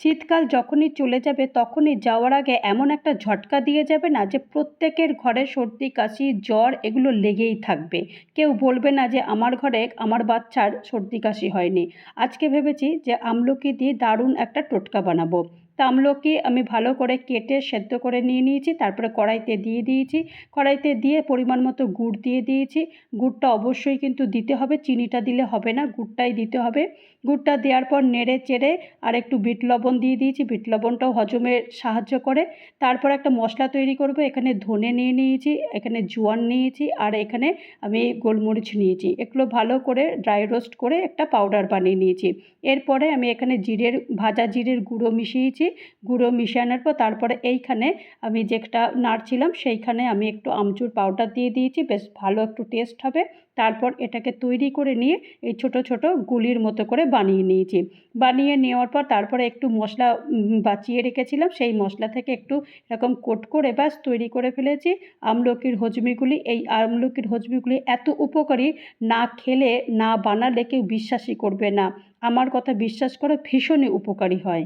শীতকাল যখনই চলে যাবে, তখনই যাওয়ার আগে এমন একটা ঝটকা দিয়ে যাবে না যে প্রত্যেকের ঘরে সর্দি, কাশি, জ্বর এগুলো লেগেই থাকবে। কেউ বলবে না যে আমার ঘরে আমার বাচ্চার সর্দি, কাশি হয়নি। আজকে ভেবেছি যে আমলকি দিয়ে দারুণ একটা টোটকা বানাবো। আমলকি আমি ভালো করে কেটে সেদ্ধ করে নিয়ে নিয়েছি, তারপরে কড়াইতে দিয়ে দিয়েছি। কড়াইতে দিয়ে পরিমাণ মতো গুড় দিয়ে দিয়েছি। গুড়টা অবশ্যই কিন্তু দিতে হবে, চিনিটা দিলে হবে না, গুড়টাই দিতে হবে। গুড়টা দেওয়ার পর নেড়ে চেড়ে আর একটু বিট লবণ দিয়ে দিয়েছি, বিট লবণটাও হজমে সাহায্য করে। তারপর একটা মশলা তৈরি করব, এখানে ধনে নিয়ে নিয়েছি, এখানে জোয়ান নিয়েছি আর এখানে আমি গোলমরিচ নিয়েছি। এগুলো ভালো করে ড্রাই রোস্ট করে একটা পাউডার বানিয়ে নিয়েছি। এরপরে আমি এখানে জিরের, ভাজা জিরের গুঁড়ো মিশিয়েছি। গুঁড়ো মিশানোর পর তারপরে এইখানে আমি যেটা নাড়ছিলাম সেইখানে আমি একটু আমচুর পাউডার দিয়ে দিয়েছি, বেশ ভালো একটু টেস্ট হবে। তারপর এটাকে তৈরি করে নিয়ে এই ছোট ছোট গুলির মতো করে বানিয়ে নিয়েছি। বানিয়ে নেওয়ার পর তারপরে একটু মশলা বাঁচিয়ে রেখেছিলাম। সেই মশলা থেকে একটু এরকম কোট করে ব্যাস তৈরি করে ফেলেছি। আমলকির হজমিগুলি, এই আমলকির হজমিগুলি এত উপকারী না খেলে, না বানালে কেউ বিশ্বাসই করবে না। আমার কথা বিশ্বাস করো, ভীষণই উপকারী হয়।